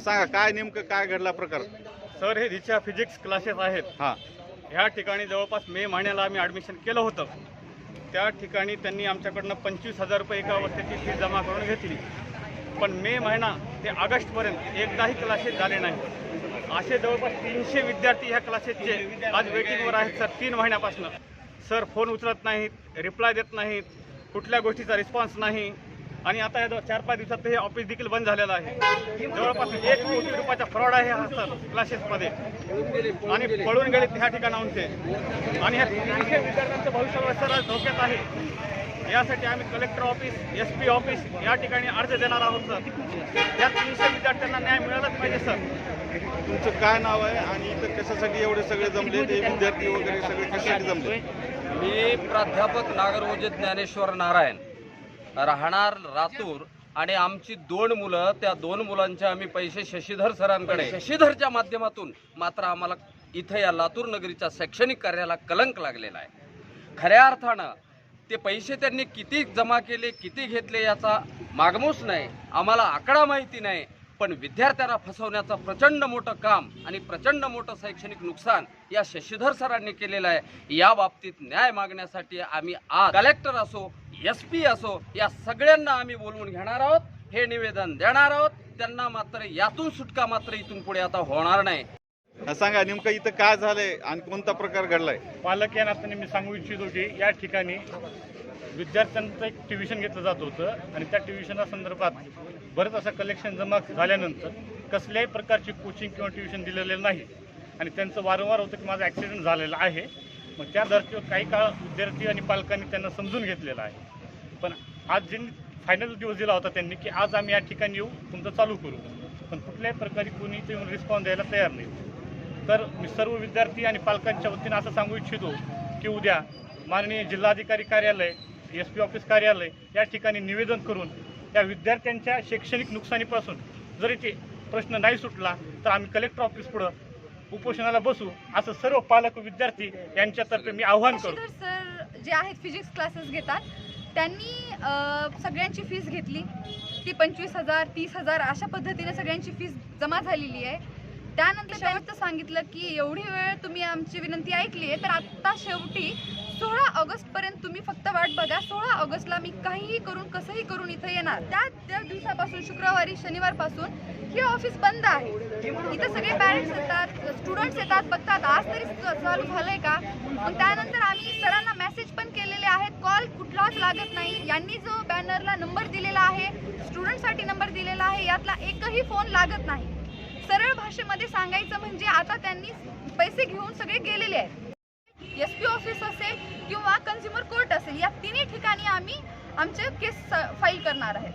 सांगा काय नेमकं काय घडला प्रकार? सर हे रिचा फिजिक्स क्लासेस आहेत हा. ह्या ठिकाणी जवळपास मे महिन्याला आम्ही ॲडमिशन केलं होतं. त्या ठिकाणी त्यांनी आमच्याकडनं पंचवीस हजार रुपये एका वर्षाची फी जमा करून घेतली. पण मे महिना ते ऑगस्टपर्यंत एकदाही क्लासेस झाले नाही असे जवळपास तीनशे विद्यार्थी ह्या क्लासेसचे आज वेटिंगवर आहेत सर तीन महिन्यापासून. सर फोन उचलत नाहीत रिप्लाय देत नाहीत कुठल्या गोष्टीचा रिस्पॉन्स नाही. आणि आता या चार पाच दिवसात हे ऑफिस देखील बंद झालेलं आहे. जवळपास एक कोटी रुपयाचा फ्रॉड आहे हा सर क्लासेसमध्ये आणि पळून गेले त्या ठिकाणाहून ते. आणि ह्या तीनशे विद्यार्थ्यांचं भविष्य सर आज धोक्यात आहे. यासाठी आम्ही collector office S P office या ठिकाणी अर्ज देणार आहोत सर. या तीनशे विद्यार्थ्यांना न्याय मिळालाच पाहिजे सर. तुमचं काय नाव आहे आणि इथं कशासाठी एवढे सगळे जमले? ते विद्यार्थी वगैरे सगळे कशासाठी जमले? मी प्राध्यापक नागरवोजित ज्ञानेश्वर नारायण. राहणार रातूर आणि आमची दोन मुलं त्या दोन मुलांचे आम्ही पैसे शशीधर सरांकडे. शशीधरच्या माध्यमातून मात्र आम्हाला इथं या लातूर नगरीच्या शैक्षणिक कार्याला कलंक लागलेला आहे. खऱ्या अर्थानं ते पैसे त्यांनी किती जमा केले किती घेतले याचा मागमूस नाही आम्हाला आकडा माहिती नाही पण विद्यार्थ्यांना फसवण्याचं प्रचंड मोठं काम आणि प्रचंड मोठं शैक्षणिक नुकसान या शशीधर सरांनी केलेलं आहे. या बाबतीत न्याय मागण्यासाठी आम्ही आज कलेक्टर असो एस पी असो या सगळ्यांना आम्ही बोलवून घेणार आहोत. हे निवेदन देणार आहोत. त्यांना मात्र यातून सुटका मात्र इथून पुढे आता होणार नाही. सांगा नेमकं इथं काय झालंय आणि कोणता प्रकार घडलाय? पालक या नात्याने मी सांगू इच्छितो की या ठिकाणी विद्यार्थ्यांचं एक ट्युशन घेतलं जात होतं आणि त्या ट्युशना संदर्भात बरंच असं कलेक्शन जमा झाल्यानंतर कसल्याही प्रकारची कोचिंग किंवा ट्युशन दिलेलं नाही. आणि त्यांचं वारंवार होतं की माझा ॲक्सिडेंट झालेला आहे. मग त्या धर्तीवर काही काळ विद्यार्थी आणि पालकांनी त्यांना समजून घेतलेलं आहे. पण आज ज्यांनी फायनल दिवस दिला होता त्यांनी की आज आम्ही या ठिकाणी येऊ तुमचं चालू करू. पण कुठल्याही प्रकारे कोणी ते येऊन रिस्पॉन्स द्यायला तयार नाही. तर मी सर्व विद्यार्थी आणि पालकांच्या वतीनं असं सांगू इच्छितो की उद्या माननीय जिल्हाधिकारी कार्यालय एस पी ऑफिस कार्यालय या ठिकाणी निवेदन करून त्या विद्यार्थ्यांच्या शैक्षणिक नुकसानीपासून जरी ते प्रश्न नाही सुटला तर आम्ही कलेक्टर ऑफिस पुढं उपोषणाला बसू असं सर्व पालक विद्यार्थी यांच्यातर्फे मी आव्हान करतो सर जे आहेत फिजिक्स क्लासेस घेतात त्यांनी सगळ्यांची फीस घेतली. ती पंचवीस हजार तीस हजार अशा पद्धतीने सगळ्यांची फीस जमा झालेली आहे. त्यानंतर सांगितलं की एवढी वेळ तुम्ही आमची विनंती ऐकली आहे तर आत्ता शेवटी सोळा ऑगस्टपर्यंत तुम्ही फक्त वाट बघा. सोळा ऑगस्टला मी काहीही करून कसंही करून इथं येणार. त्या त्या दिवसापासून शुक्रवारी शनिवारपासून हे ऑफिस बंद आहे. इथं सगळे पॅरेंट्स येतात स्टुडंट्स येतात बघतात. आज तरी चालू झालंय का? मग त्यानंतर आम्ही सरांना मेसेज पण केलेले आहेत. कॉल कुठलाच लागत नाही. यांनी जो बॅनरला नंबर दिलेला आहे स्टुडंटसाठी नंबर दिलेला आहे यातला एकही फोन लागत नाही. सरळ भाषेमध्ये सांगायचं म्हणजे आता त्यांनी पैसे घेऊन सगळे गेलेले आहेत. एस पी ऑफिस असेल किंवा कन्झ्युमर कोर्ट असेल या तिन्ही ठिकाणी आम्ही आमचे केस फाईल करणार आहेत